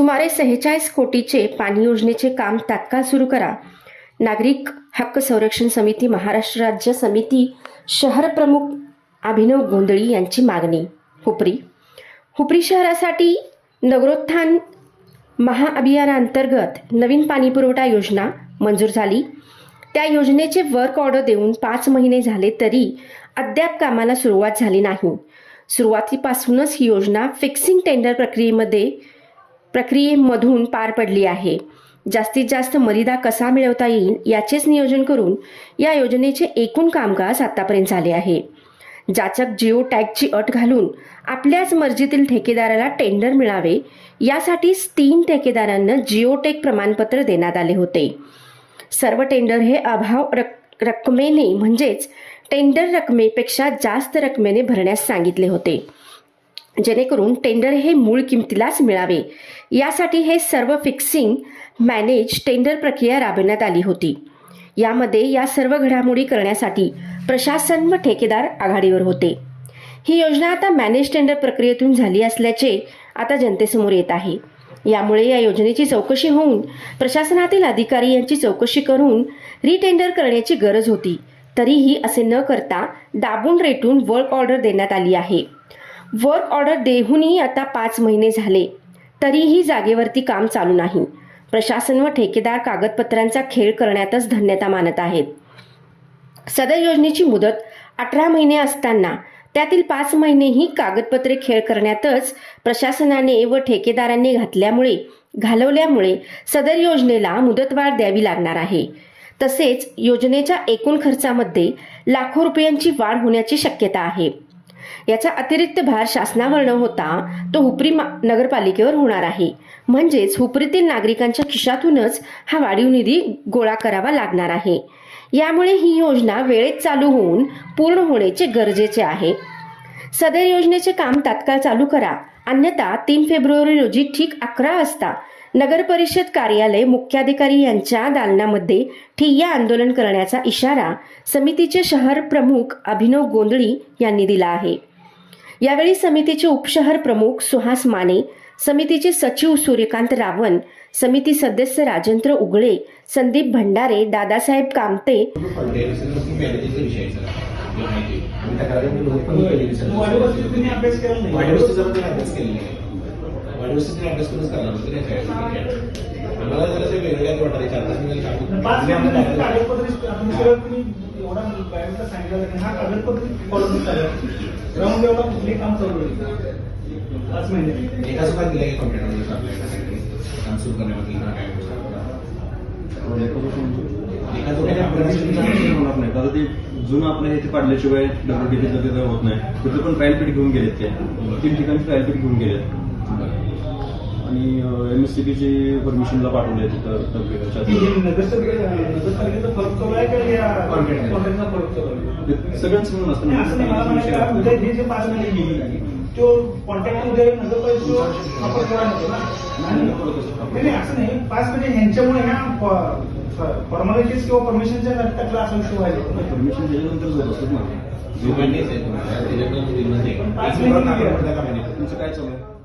सुमारे सेहेचाळीस कोटीचे पाणी योजनेचे काम तात्काळ सुरू करा. नागरिक हक्क संरक्षण समिती महाराष्ट्र राज्य समिती शहर प्रमुख अभिनव गोंधळी यांची मागणी. हुपरी. हुपरी शहरासाठी नगरोत्थान महाअभियानांतर्गत नवीन पाणीपुरवठा योजना मंजूर झाली. त्या योजनेचे वर्क ऑर्डर देऊन पाच महिने झाले तरी अद्याप कामाला सुरुवात झाली नाही. सुरुवातीपासूनच ही योजना फिक्सिंग टेंडर प्रक्रियेमध्ये प्रक्रियेमधून पार पडली आहे. जास्तीत जास्त मर्यादा कसा मिळवता येईल याचेच नियोजन करून या योजनेचे एकूण कामकाज आतापर्यंत झाले आहे. जाचक जिओ टॅगची अट घालून आपल्याच मर्जीतील ठेकेदाराला टेंडर मिळावे यासाठीच तीन ठेकेदारांना जिओटेक प्रमाणपत्र देण्यात आले होते. सर्व टेंडर हे अभाव रक रकमेने म्हणजेच टेंडर रकमेपेक्षा जास्त रकमेने भरण्यास सांगितले होते. जेणेकरून टेंडर हे मूळ किमतीलाच मिळावे. यासाठी हे सर्व फिक्सिंग मॅनेज टेंडर प्रक्रिया राबवण्यात आली होती. यामध्ये या सर्व घडामोडी करण्यासाठी प्रशासन व ठेकेदार आघाडीवर होते. ही योजना आता मॅनेज टेंडर प्रक्रियेतून झाली असल्याचे आता जनतेसमोर येत आहे. यामुळे या योजनेची चौकशी होऊन प्रशासनातील अधिकारी यांची चौकशी करून रिटेंडर करण्याची गरज होती. तरीही असे न करता दाबून रेटून वर्क ऑर्डर देण्यात आली आहे. वर्क ऑर्डर देऊनही आता पाच महिने झाले. तरीही जागेवरती काम चालू नाही. प्रशासन व ठेकेदार कागदपत्रांचा खेळ करण्यातच धन्यता मानत आहेत. सदर योजनेची मुदत अठरा महिने असताना त्यातील पाच महिने ही कागदपत्रे खेळ करण्यातच प्रशासनाने व ठेकेदारांनी घातल्यामुळे घालवल्यामुळे सदर योजनेला मुदतवाढ द्यावी लागणार आहे. तसेच योजनेच्या एकूण खर्चामध्ये लाखो रुपयांची वाढ होण्याची शक्यता आहे. याचा अतिरिक्त भार शासनावर न होता तो हुपरी नगरपालिकेवर होणार आहे. म्हणजेच हुपरीतील नागरिकांच्या खिशातूनच हा वाढीव निधी गोळा करावा लागणार आहे. यामुळे ही योजना वेळेत चालू होऊन पूर्ण होण्याचे गरजेचे आहे. सदर योजनेचे काम तात्काळ चालू करा. अन्यथा तीन फेब्रुवारी रोजी ठीक अकरा वाजता नगर परिषद कार्यालय मुख्याधिकारी यांच्या दालनामध्ये ठिय्या आंदोलन करण्याचा इशारा समितीचे शहर प्रमुख अभिनव गोंधळी यांनी दिला आहे. यावेळी समितीचे उपशहर प्रमुख सुहास माने समितीचे सचिव सूर्यकांत रावण समिती सदस्य राजेंद्र उगळे संदीप भंडारे दादासाहेब कामते मॅनेजरचा विषय आहे सर जो माहिती आहे. आणि तक्रारी लोक पण केलेली सर. वाढीवस्तीत तुम्ही अभ्यास केला नाही. वाढीवस्तीचा पण त्यांनी अभ्यास केलेला आहे. वाढीवस्तीचा अभ्यास करूनच करणार होते ना साहेब. आम्हाला जरा असं वेगळ्याच वाटतं चार पाच मिनिटं काम पाच तुम्ही आम्हाला मिनिटात दाखवा. कागदपत्र आपण सगळं तुम्ही एवढा बायोडेटा सांगितलं की हा कागदपत्र फॉलो चालेल ग्राउंड लेवलला कुठली काम चालू आहे पाच महिने एका सुखात दिलं कॉम्प्युटर आपल्याकडे काम सुरू करण्याबद्दल किंवा काय एका होणार नाही. आता ते जुनं आपल्या इथे पाडल्याशिवाय डब्ल्यूडीपीचं तिथं होत नाही. तिथं पण ट्रायल पीठ घेऊन गेलेत ते. तीन ठिकाणी ट्रायल पीठ घेऊन गेलेत. आणि एम एस सी बीची परमिशनला पाठवलंय तिथं नगरपालिकेचा फरक चालू आहे का या Contract. कॉन्ट्रॅक्टचा फरक चालू आहे? सगळ्यांच म्हणून असतं पाच तो कॉन्ट्रॅक्ट उद्या नगरपालिकेचा आपण केला नको ना. नाही, नाही नाही, असं नाही. पाच महिने ह्यांच्यामुळे ह्या फॉर्मॅलिटीज किंवा परमिशनच्या नाटकातला असा विषय व्हायला परमिशन दिल्यानंतर होत असत ना जो त्याच्याकडे पाच माहिती? तुमचं काय चालू आहे?